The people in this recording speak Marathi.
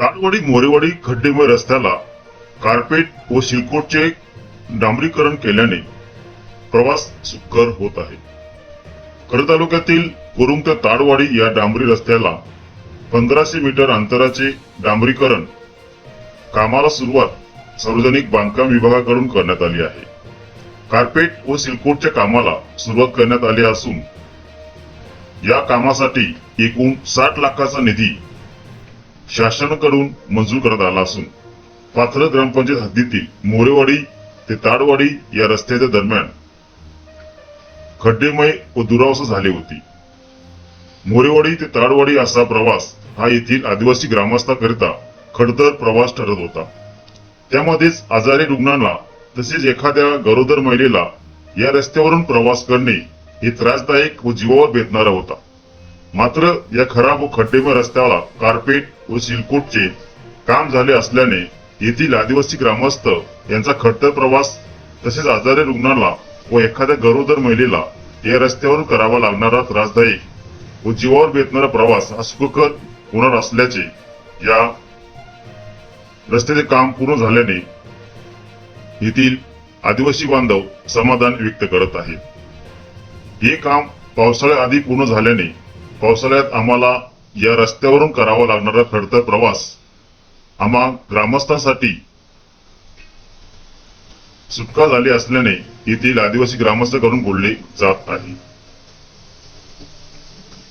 ताडवाडी मोरेवाडी खड्डेमय रस्त्याला कार्पेट व सिलकोटचे डांबरीकरण केल्याने प्रवास सुकर होत आहे. खड तालुक्यातील कुरुंग ते ताडवाडी या डांबरी रस्त्याला पंधराशे मीटर अंतराचे डांबरीकरण कामाला सुरुवात सार्वजनिक बांधकाम विभागाकडून करण्यात आली आहे. कार्पेट व सिलकोटच्या कामाला सुरुवात करण्यात आली असून या कामासाठी एकूण साठ लाखाचा निधी शासनाकडून मंजूर करण्यात आला असून पाथर ग्रामपंचायत हद्दीतील मोरेवाडी ते ताडवाडी या रस्त्याच्या दरम्यान खड्डेमय व दुरावस्था झाली होती. मोरेवाडी ते ताडवाडी असा प्रवास हा येथील आदिवासी ग्रामस्थाकरिता खडतर प्रवास ठरत होता. त्यामध्येच आजारी रुग्णांना तसेच एखाद्या गरोदर महिलेला या रस्त्यावरून प्रवास करणे हे त्रासदायक व जीवावर बेतणारा होता. मात्र या खराब व खड्डेमय रस्त्याला कार्पेट व सिलकोटचे काम झाले असल्याने येथील आदिवासी ग्रामस्थ यांचा खडतर प्रवास तसेच आजारी रुग्णाला व एखाद्या गरोदर महिलेला या रस्त्यावरून करावा लागणारा त्रासदायक व जीवावर बेतणारा प्रवास हा सुखकर होणार असल्याचे या रस्त्याचे काम पूर्ण झाल्याने येथील आदिवासी बांधव समाधान व्यक्त करत आहेत. हे काम पावसाळ्याआधी पूर्ण झाल्याने पावसाळ्यात आम्हाला या रस्त्यावरून करावा लागणारा खडतर प्रवास. आम्हा ग्रामस्थांसाठी सुटका झाली असल्याने येथील आदिवासी ग्रामस्थांकडून बोलले जात आहे.